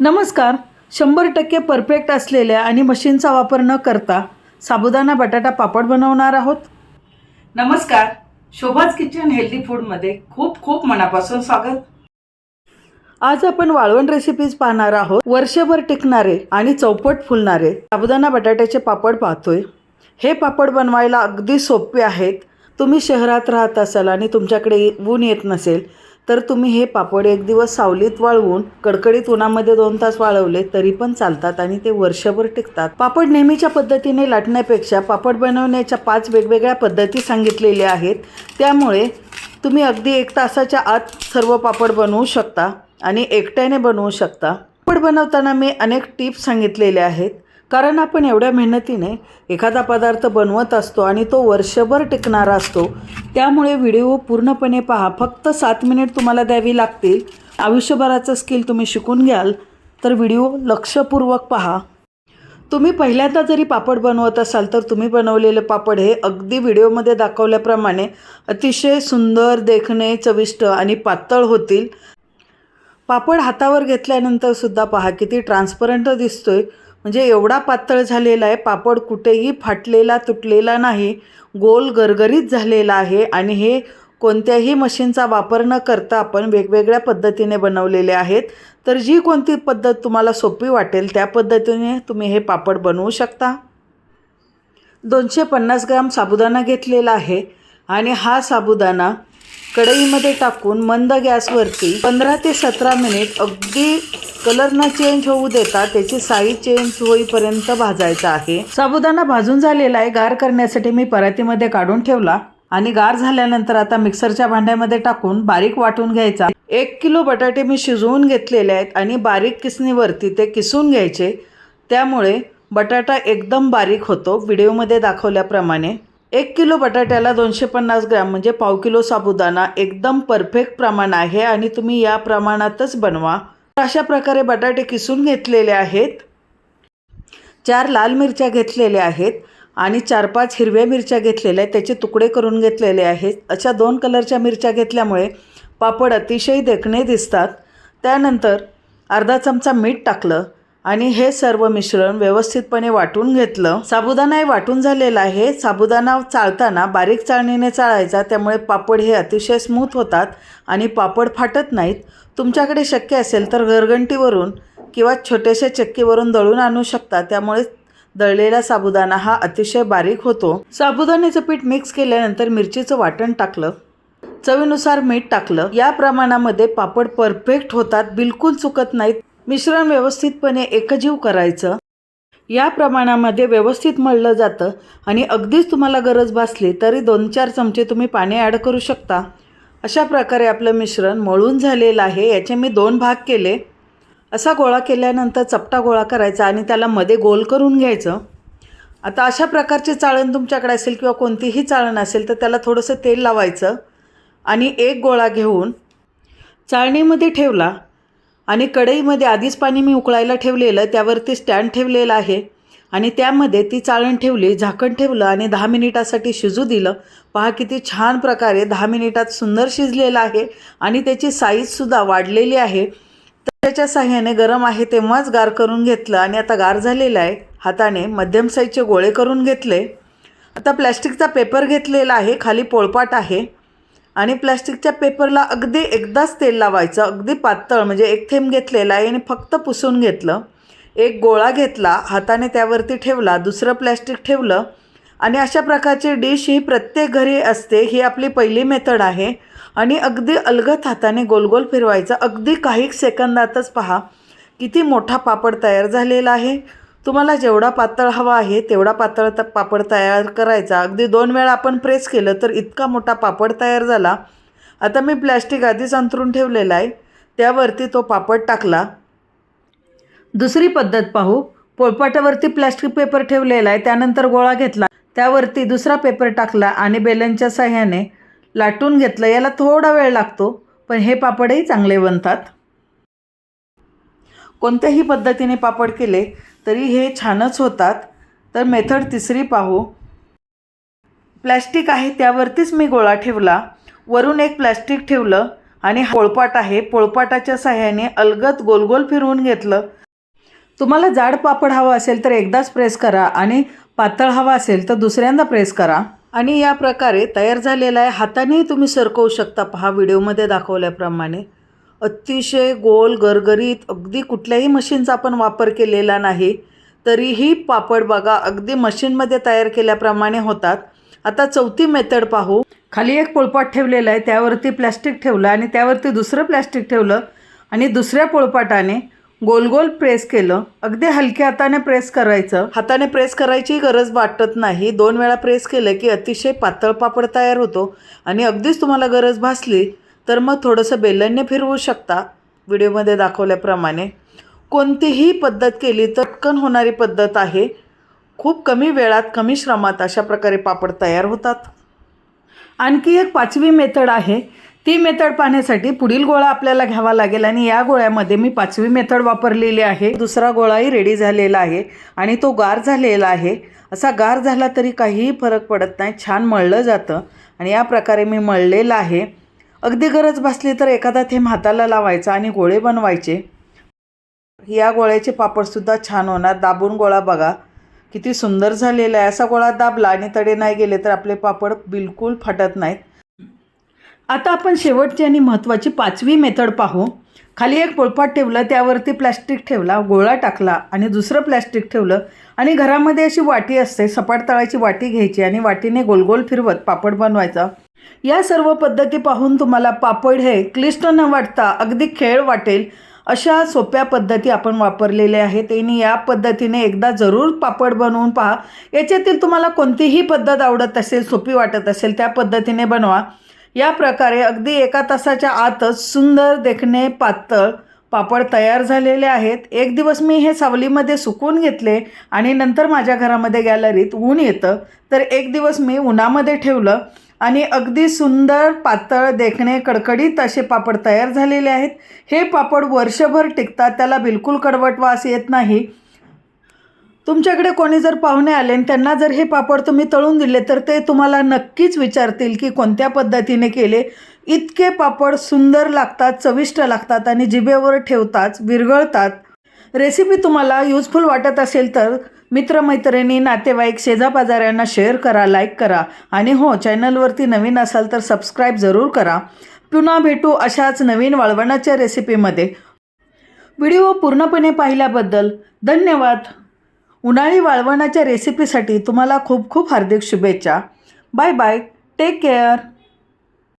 नमस्कार. शंभर टक्के परफेक्ट असलेल्या आणि मशीनचा वापर न करता साबुदाणा बटाटा पापड बनवणार आहोत. नमस्कार. शोभाज किचन हेल्दी फूडमध्ये खूप खूप मनापासून स्वागत. आज आपण वाळवण रेसिपीज पाहणार आहोत. वर्षभर टिकणारे आणि चौपट फुलणारे साबुदाणा बटाट्याचे पापड पाहतोय. हे पापड बनवायला अगदी सोपे आहेत. तुम्ही शहरात राहत असाल आणि तुमच्याकडे ऊन येत नसेल तर तुम्ही हे पापड एक दिवस सावलीत वाळवून कडकडीत उन्हामध्ये दोन तास वाळवले तरी पण चालतात आणि ते वर्षभर टिकतात. पापड नेहमीच्या पद्धतीने लाटण्यापेक्षा पापड बनवण्याच्या पाच वेगवेगळ्या पद्धती सांगितलेल्या आहेत. त्यामुळे तुम्ही अगदी एक तासाच्या आत सर्व पापड बनवू शकता आणि एकट्याने बनवू शकता. पापड बनवताना मी अनेक टिप्स सांगितलेल्या आहेत. कारण आपण एवढ्या मेहनतीने एखादा पदार्थ बनवत असतो आणि तो वर्षभर टिकणारा असतो त्यामुळे व्हिडिओ पूर्णपणे पहा. फक्त सात मिनिट तुम्हाला द्यावी लागतील. आयुष्यभराचं स्किल तुम्ही शिकून घ्याल तर व्हिडिओ लक्षपूर्वक पहा. तुम्ही पहिल्यांदा जरी पापड बनवत असाल तर तुम्ही बनवलेले पापड हे अगदी व्हिडिओमध्ये दाखवल्याप्रमाणे अतिशय सुंदर देखणे चविष्ट आणि पातळ होतील. पापड हातावर घेतल्यानंतर सुद्धा पहा किती ट्रान्सपरंट दिसतोय. म्हणजे एवढा पातळ झालेला आहे पापड कुठेही फाटलेला तुटलेला नाही गोल गरगरीत झालेला आहे आणि हे कोणत्याही मशीनचा वापर न करता आपण वेगवेगळ्या पद्धतीने बनवलेले आहेत. तर जी कोणती पद्धत तुम्हाला सोपी वाटेल त्या पद्धतीने तुम्ही हे पापड बनवू शकता. दोनशे पन्नास ग्राम साबुदाणा घेतलेला आहे आणि हा साबुदाणा कढईमध्ये टाकून मंद गॅसवरती पंधरा ते सतरा मिनिट अगदी कलर न चेंज होऊ देता त्याची साईज चेंज होईपर्यंत भाजायचा आहे. साबुदाणा भाजून झालेला आहे. गार करण्यासाठी मी परातीमध्ये काढून ठेवला आणि गार झाल्यानंतर आता मिक्सरच्या भांड्यामध्ये टाकून बारीक वाटून घ्यायचा. एक किलो बटाटे मी शिजवून घेतलेले आहेत आणि बारीक किसणीवरती ते किसून घ्यायचे. त्यामुळे बटाटा एकदम बारीक होतो. व्हिडिओमध्ये दाखवल्याप्रमाणे. एक किलो बटाट्याला दोनशे पन्नास ग्रॅम म्हणजे पाव किलो साबुदाणा एकदम परफेक्ट प्रमाण आहे आणि तुम्ही या प्रमाणातच बनवा. अशा प्रकारे बटाटे किसून घेतलेले आहेत. चार लाल मिरच्या घेतलेल्या आहेत आणि चार पाच हिरव्या मिरच्या घेतलेल्या आहेत. त्याचे तुकडे करून घेतलेले आहेत. अशा दोन कलरच्या मिरच्या घेतल्यामुळे पापड अतिशय देखणे दिसतात. त्यानंतर अर्धा चमचा मीठ टाकलं. आणि हे सर्व मिश्रण व्यवस्थितपणे वाटून घेतलं. साबुदाणाही वाटून झालेला आहे. साबुदाणा चाळताना बारीक चाळणीने चाळायचा त्यामुळे पापड हे अतिशय स्मूथ होतात आणि पापड फाटत नाहीत. तुमच्याकडे शक्य असेल तर घरघंटीवरून किंवा छोट्याशा चक्कीवरून दळून आणू शकता. त्यामुळे दळलेला साबुदाणा हा अतिशय बारीक होतो. साबुदाण्याचं पीठ मिक्स केल्यानंतर मिरचीचं वाटण टाकलं. चवीनुसार मीठ टाकलं. या प्रमाणामध्ये पापड परफेक्ट होतात बिलकुल चुकत नाहीत. मिश्रण व्यवस्थितपणे एकजीव करायचं. या प्रमाणामध्ये व्यवस्थित मळलं जातं आणि अगदीच तुम्हाला गरज भासली तरी दोन चार चमचे तुम्ही पाणी ॲड करू शकता. अशा प्रकारे आपलं मिश्रण मळून झालेलं आहे. याचे मी दोन भाग केले. असा गोळा केल्यानंतर चपटा गोळा करायचा आणि त्याला मध्ये गोल करून घ्यायचं. आता अशा प्रकारचे चाळण तुमच्याकडे असेल किंवा कोणतीही चाळण असेल तर त्याला थोडंसं तेल लावायचं आणि एक गोळा घेऊन चाळणीमध्ये ठेवला. आणि कढईमध्ये आधीच पाणी मी उकळायला ठेवलेलं त्यावरती स्टँड ठेवलेलं आहे. आणि त्यामध्ये ती चाळण ठेवली झाकण ठेवलं आणि दहा मिनिटासाठी शिजू दिलं. पहा किती छान प्रकारे दहा मिनिटात सुंदर शिजलेलं आहे आणि त्याची साईजसुद्धा वाढलेली आहे. तर त्याच्या साह्याने गरम आहे तेव्हाच गार करून घेतलं आणि आता गार झालेलं आहे. हाताने मध्यम साईजचे गोळे करून घेतले. आता प्लॅस्टिकचा पेपर घेतलेला आहे खाली पोळपाट आहे. आणि प्लॅस्टिकच्या पेपरला अगदी एकदाच तेल लावायचं अगदी पातळ म्हणजे एक थेंब घेतलेला आहे आणि फक्त पुसून घेतलं. एक गोळा घेतला हाताने त्यावरती ठेवला दुसरं प्लॅस्टिक ठेवलं आणि अशा प्रकारची डिश ही प्रत्येक घरी असते ही आपली पहिली मेथड आहे. आणि अगदी अलगत हाताने गोलगोल फिरवायचं. अगदी काही सेकंदातच पहा किती मोठा पापड तयार झालेला आहे. तुम्हाला जेवढा पातळ हवा आहे तेवढा पातळ त पापड तयार करायचा. अगदी दोन वेळा आपण प्रेस केलं तर इतका मोठा पापड तयार झाला. आता मी प्लॅस्टिक आधीच अंतरून ठेवलेला आहे. त्यावरती तो पापड टाकला. दुसरी पद्धत पाहू. पोळपाटावरती प्लॅस्टिक पेपर ठेवलेला आहे. त्यानंतर गोळा घेतला. त्यावरती दुसरा पेपर टाकला आणि बेलनच्या साह्याने लाटून घेतलं. याला थोडा वेळ लागतो पण हे पापडही चांगले बनतात. कोणत्याही पद्धतीने पापड केले तरी हे छानच होतात. तर मेथड तिसरी पाहू. प्लॅस्टिक आहे त्यावरतीच मी गोळा ठेवला. वरून एक प्लॅस्टिक ठेवलं आणि पोळपाट आहे. पोळपाटाच्या सहाय्याने अलगद गोलगोल फिरवून घेतलं. तुम्हाला जाड पापड हवा असेल तर एकदाच प्रेस करा आणि पातळ हवा असेल तर दुसऱ्यांदा प्रेस करा. आणि या प्रकारे तयार झालेला आहे. हातानेही तुम्ही सरकवू शकता. पहा व्हिडिओमध्ये दाखवल्याप्रमाणे. अतिशय गोल गरगरीत अगदी कुठल्याही मशीनचा आपण वापर केलेला नाही. तरीही पापड बघा अगदी मशीनमध्ये तयार केल्याप्रमाणे होतात. आता चौथी मेथड पाहू. खाली एक पोळपाट ठेवलेला आहे त्यावरती प्लॅस्टिक ठेवलं आणि त्यावरती दुसरं प्लॅस्टिक ठेवलं आणि दुसऱ्या पोळपाटाने गोल गोल प्रेस केलं. अगदी हलक्या हाताने प्रेस करायचं. हाताने प्रेस करायची गरज वाटत नाही. दोन वेळा प्रेस केलं की अतिशय पातळ पापड तयार होतो आणि अगदीच तुम्हाला गरज भासली तर मग थोडंसं बेलनने फिरवू शकता. व्हिडिओमध्ये दाखवल्याप्रमाणे. कोणतीही पद्धत केली तर पटकन होणारी पद्धत आहे. खूप कमी वेळात कमी श्रमात अशा प्रकारे पापड तयार होतात. आणखी एक पाचवी मेथड आहे. ती मेथड पाहण्यासाठी पुढील गोळा आपल्याला घ्यावा लागेल आणि या गोळ्यामध्ये मी पाचवी मेथड वापरलेली आहे. दुसरा गोळाही रेडी झालेला आहे आणि तो गार झालेला आहे. असा गार झाला तरी काहीही फरक पडत नाही. छान मळलं जातं आणि या प्रकारे मी मळलेलं आहे. अगदी गरज भासली तर एखादा थेंब हाताला लावायचा आणि गोळे बनवायचे. या गोळ्याचे पापडसुद्धा छान होणार. दाबून गोळा बघा. किती सुंदर झालेला आहे. असा गोळा दाबला आणि तडे नाही गेले तर आपले पापड बिलकुल फाटत नाहीत. आता आपण शेवटची आणि महत्त्वाची पाचवी मेथड पाहू. खाली एक पोळपाट ठेवलं त्यावरती प्लॅस्टिक ठेवला गोळा टाकला आणि दुसरं प्लॅस्टिक ठेवलं आणि घरामध्ये अशी वाटी असते सपाट तळाची वाटी घ्यायची आणि वाटीने गोलगोल फिरवत पापड बनवायचा. या सर्व पद्धती पाहून तुम्हाला पापड हे क्लिष्ट न वाटता अगदी खेळ वाटेल अशा सोप्या पद्धती आपण वापरलेल्या आहेत. आणि या पद्धतीने एकदा जरूर पापड बनवून पहा. याच्यातील तुम्हाला कोणतीही पद्धत आवडत असेल सोपी वाटत असेल त्या पद्धतीने बनवा. या प्रकारे अगदी एका तासाच्या आतच सुंदर देखणे पातळ पापड तयार झालेले आहेत. एक दिवस मी हे सावलीमध्ये सुकवून घेतले आणि नंतर माझ्या घरामध्ये गॅलरीत ऊन येतं. तर एक दिवस मी उन्हामध्ये ठेवलं. आणि अगदी सुंदर पातळ देखणे कडकडीत असे पापड तयार झालेले आहेत. हे पापड वर्षभर टिकतात त्याला बिलकुल कडवट वास येत नाही. तुमच्याकडे कोणी जर पाहुणे आले आणि त्यांना जर हे पापड तुम्ही तळून दिले तर ते तुम्हाला नक्कीच विचारतील की कोणत्या पद्धतीने केले. इतके पापड सुंदर लागतात चविष्ट लागतात आणि जिभेवर ठेवताच विरघळतात. रेसिपी तुम्हाला युजफुल वाटत असेल तर मित्रमैत्रिणी नातेवाईक शेजापाजाऱ्यांना शेअर करा लाईक करा. आणि हो चॅनलवरती नवीन असाल तर सबस्क्राईब जरूर करा. पुन्हा भेटू अशाच नवीन वाळवणाच्या रेसिपीमध्ये व्हिडिओ पूर्णपणे पाहिल्याबद्दल धन्यवाद. उन्हाळी वाळवणाच्या रेसिपीसाठी तुम्हाला खूप खूप हार्दिक शुभेच्छा. Bye bye take care